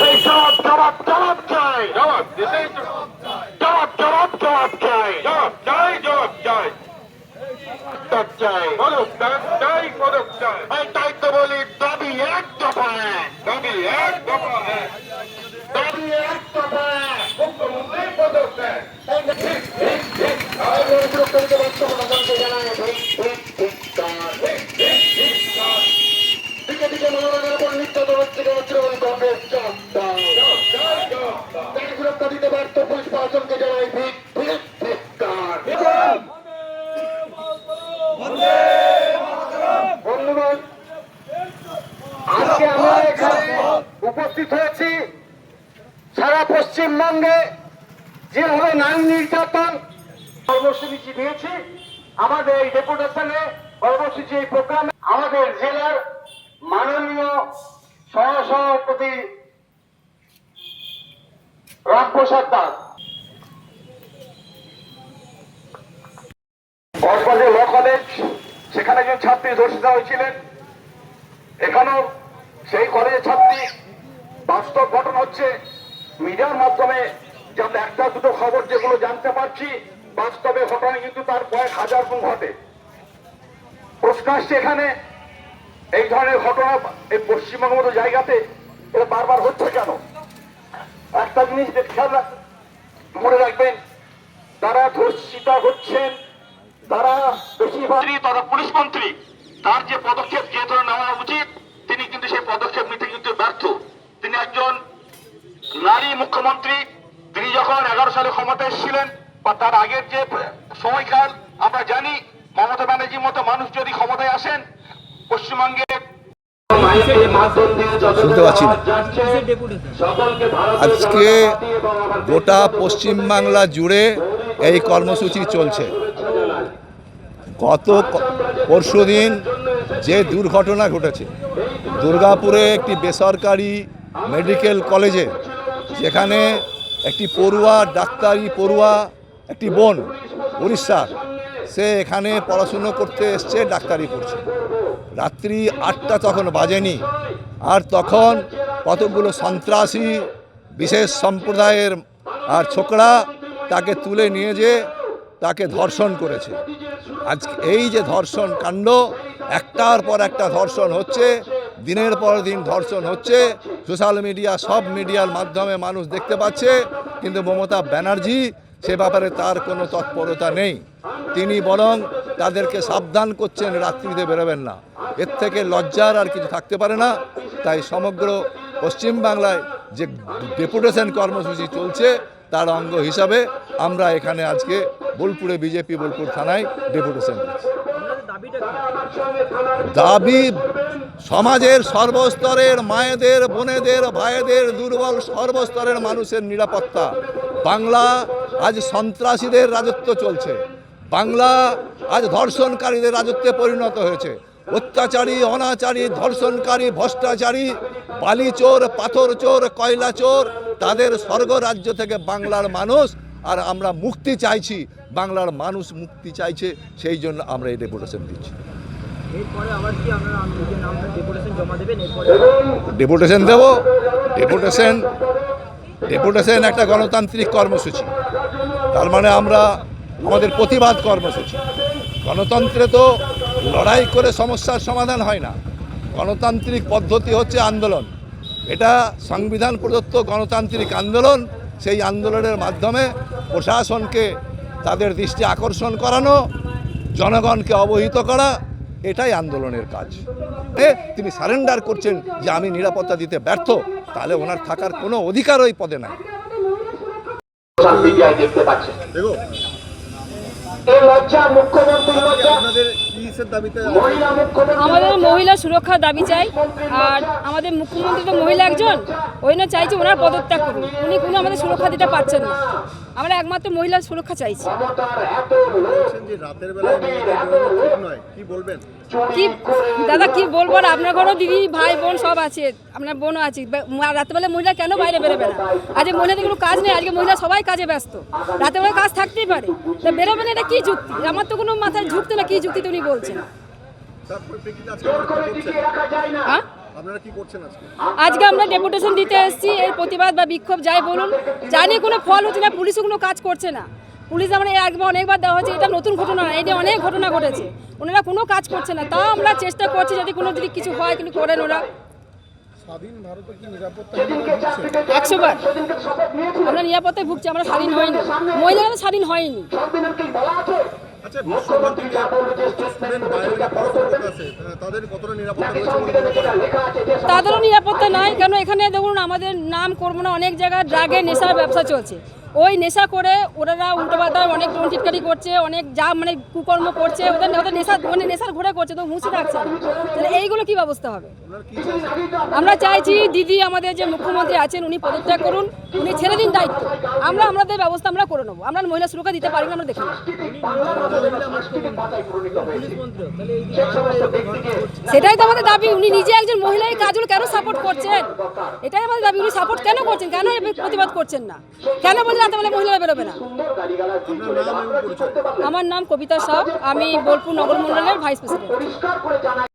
সেই জবাব জবাব জবাব চাই। জবাব জবাব জবাব জবাব চাই। জবাব চাই জবাব চাই। চাই। পদত্যাগ চাই পদক চাই এই তাই তো বলি দাবি এক দফা এক। দাবি এক দফা এক দাবি এক দফা এক। মুখ্যমন্ত্রী পদত্যাগ এই যে ঠিক, ঠিক, ঠিক। আর এই লোকটাকে বর্তমানে জানতে জানায়, ঠিক, ঠিক, ঠিক, তার। দিকে দিকে মনোনয়নের উপর নির্যাতন হচ্ছে কেন তৃণমূল কংগ্রেস জবাব দাও। জবাব চাই জবাব চাই তাই সুরক্ষা দিতে ব্যর্থ পুলিশ প্রশাসনকে জানাই ঠিক, ঠিক, ঠিক, তার। বন্ধুগণ আজকে আমরা এখানে উপস্থিত হয়েছি সারা পশ্চিমবঙ্গে যেভাবে নারী নির্যাতন কর্মসূচি দিয়েছি, আমাদের এই ডেপুটেশনে কর্মসূচি এই প্রোগ্রামে আমাদের জেলার মাননীয় সহসভাপতি রামপ্রসাদ দাস। কক্সবাজে ল কলেজ, সেখানে যে ছাত্রী ধর্ষিত হয়েছিলেন। এখানেও সেই কলেজের ছাত্রী। বাস্তব ঘটনা হচ্ছে মিডিয়ার মাধ্যমে যে একটা দুটো খবর যেগুলো জানতে পারছি, বাস্তবে ঘটনা কিন্তু তার কয়েক হাজার গুণ ঘটে। প্রশ্নাসছে এখানে এই ধরনের ঘটনা এই পশ্চিমবঙ্গের মতো জায়গাতে এটা বারবার হচ্ছে কেন? একটা জিনিস খেয়াল মনে রাখবেন তারা ধর্ষিতা হচ্ছেন তারা বেশিরভাগ তথা পুলিশ মন্ত্রী, তার যে পদক্ষেপ যে ধরনের নেওয়া উচিত, তিনি কিন্তু সেই পদক্ষেপ নিতে কিন্তু ব্যর্থ। মুখ্যমন্ত্রী, তিনি যখন এগারো সালে ক্ষমতায় এসেছিলেন বা তার আগের যে সময়কাল, আমরা জানি মমতা ব্যানার্জির মতো মানুষ যদি ক্ষমতায় আসেন, পশ্চিমবঙ্গে আজকে গোটা পশ্চিমবাংলা জুড়ে এই কর্মসূচি চলছে। গত পরশু দিন যে দুর্ঘটনা ঘটেছে, দুর্গাপুরে একটি বেসরকারি মেডিকেল কলেজে যেখানে একটি পড়ুয়া, ডাক্তারি পড়ুয়া, একটি বোন, উড়িষ্যার, সে এখানে পড়াশুনো করতে এসছে, ডাক্তারি পড়ছে। রাত্রি আটটা তখন বাজেনি, আর তখন কতগুলো সন্ত্রাসী, বিশেষ সম্প্রদায়ের, আর ছোকরা তাকে তুলে নিয়ে যে তাকে ধর্ষণ করেছে। আজ এই যে ধর্ষণ কাণ্ড, একটার পর একটা ধর্ষণ হচ্ছে দিনের পর দিন ধর্ষণ হচ্ছে। সোশ্যাল মিডিয়া, সব মিডিয়ার মাধ্যমে মানুষ দেখতে পাচ্ছে। কিন্তু মমতা ব্যানার্জি, সে ব্যাপারে তার কোনো তৎপরতা নেই। তিনি বরং তাদেরকে সাবধান করছেন, রাত্রিতে বেরোবেন না। এর থেকে লজ্জার আর কিছু থাকতে পারে না। তাই সমগ্র পশ্চিমবাংলায় যে ডেপুটেশন কর্মসূচি চলছে, তার অঙ্গ হিসাবে আমরা এখানে আজকে বোলপুরে বিজেপি, বোলপুর থানায় ডেপুটেশন দিচ্ছি। দাবি সমাজের সর্বস্তরের মায়েদের বোনেদের ভাইদের দুর্বল সর্বস্তরের মানুষের নিরাপত্তা। বাংলা আজ সন্ত্রাসীদের রাজত্ব চলছে। বাংলা আজ ধর্ষণকারীদের রাজত্বে পরিণত হয়েছে। অত্যাচারী অনাচারী ধর্ষণকারী ভ্রষ্টাচারী বালি চোর পাথর চোর কয়লা চোর তাদের স্বর্গরাজ্য থেকে বাংলার মানুষ আর আমরা মুক্তি চাইছি বাংলার মানুষ মুক্তি চাইছে সেই জন্য আমরা এই ডেপুটেশন দিচ্ছি। ডেপুটেশন দেব? ডেপুটেশন ডেপুটেশন একটা গণতান্ত্রিক কর্মসূচি। তার মানে আমরা আমাদের প্রতিবাদ কর্মসূচি। গণতন্ত্রে তো লড়াই করে সমস্যার সমাধান হয় না। গণতান্ত্রিক পদ্ধতি হচ্ছে আন্দোলন। এটা সংবিধান প্রদত্ত গণতান্ত্রিক আন্দোলন। সেই আন্দোলনের মাধ্যমে প্রশাসনকে তাদের দৃষ্টি আকর্ষণ করানো জনগণকে অবহিত করা এটাই আন্দোলনের কাজ। এ, তিনি সারেন্ডার করছেন যে আমি নিরাপত্তা দিতে ব্যর্থ তাহলে ওনার থাকার কোনো অধিকার ওই পদে নাই। মিডিয়ায় আমাদের মহিলা সুরক্ষার দাবি চাই। আর আমাদের মুখ্যমন্ত্রী তো মহিলা একজন। ওই না চাইছে ওনার পদত্যাগ করুন উনি কোনো আমাদের সুরক্ষা দিতে পারছেন না। আমরা একমাত্র মহিলার সুরক্ষা চাইছি। কি দাদা কি বলব আর আপনার ঘরেও দিদি ভাই বোন সব আছে আপনার বোনও আছে। রাত্রেবেলা মহিলা কেন বাইরে বেরোবে না? আজকে মহিলাদের কোনো কাজ নেই আজকে মহিলা সবাই কাজে ব্যস্ত। রাতেবেলা কাজ থাকতেই পারে। তা বেরোবে না এটা কি যুক্তি? আমার তো কোনো মাথায় ঝুঁকতে না কি যুক্তিতে উনি বলছেন? হ্যাঁ? আজকে? আমরা ডেপুটেশন দিতে এসেছি এর প্রতিবাদ বা বিক্ষোভ যাই বলুন জানি কোনো ফল হচ্ছে না পুলিশও কোনো কাজ করছে না। পুলিশ আমরা এর একবার অনেকবার দেওয়া হয়েছে এটা নতুন ঘটনা না এটা অনেক ঘটনা ঘটেছে। ওনারা কোনো কাজ করছে না তাও আমরা চেষ্টা করছি যদি কোনো যদি কিছু হয় কিন্তু করেন ওরা। একশো বার আমরা নিরাপত্তায় ভুগছি আমরা স্বাধীন হয়নি। মহিলারা স্বাধীন হয়নি। আচ্ছা বিশ্বভারতীতে স্টুডেন্ট বাইরে পড়াশোনা করতে তাদের কতটা নিরাপত্তা রয়েছে বলে করেন? তাদেরও নিরাপত্তা নাই কেন এখানে দেখুন আমাদের নাম করব না অনেক জায়গায় ড্রাগের নেশার ব্যবসা চলছে। ওই নেশা করে ওরা উল্টোপাল্টা অনেক টিটকারি করছে, অনেক যা মানে কুকর্ম করছে, ওদের ওদের নেশা মানে নেশার ঘুরে করছে, তো মুছে রাখছে। তাহলে এইগুলো কি ব্যবস্থা হবে? আমরা চাইছি দিদি আমাদের যে মুখ্যমন্ত্রী আছেন, উনি পদত্যাগ করুন, উনি ছেড়ে দিন দায়িত্ব। আমরা আমাদের ব্যবস্থা আমরা করে নেব। আমরা মহিলা সুরক্ষা দিতে পারি না, আমরা দেখে সেটাই তো আমাদের দাবি। উনি নিজে একজন মহিলা, এই কেন সাপোর্ট করছেন? এটাই আমাদের দাবি। উনি সাপোর্ট কেন করছেন? কেন প্রতিবাদ করছেন না? কেন বলছেন রাতে বেলা মহিলারা বেরোবে না। আমার নাম কবিতা সাহ আমি বোলপুর নগর মন্ডলের ভাইস প্রেসিডেন্ট।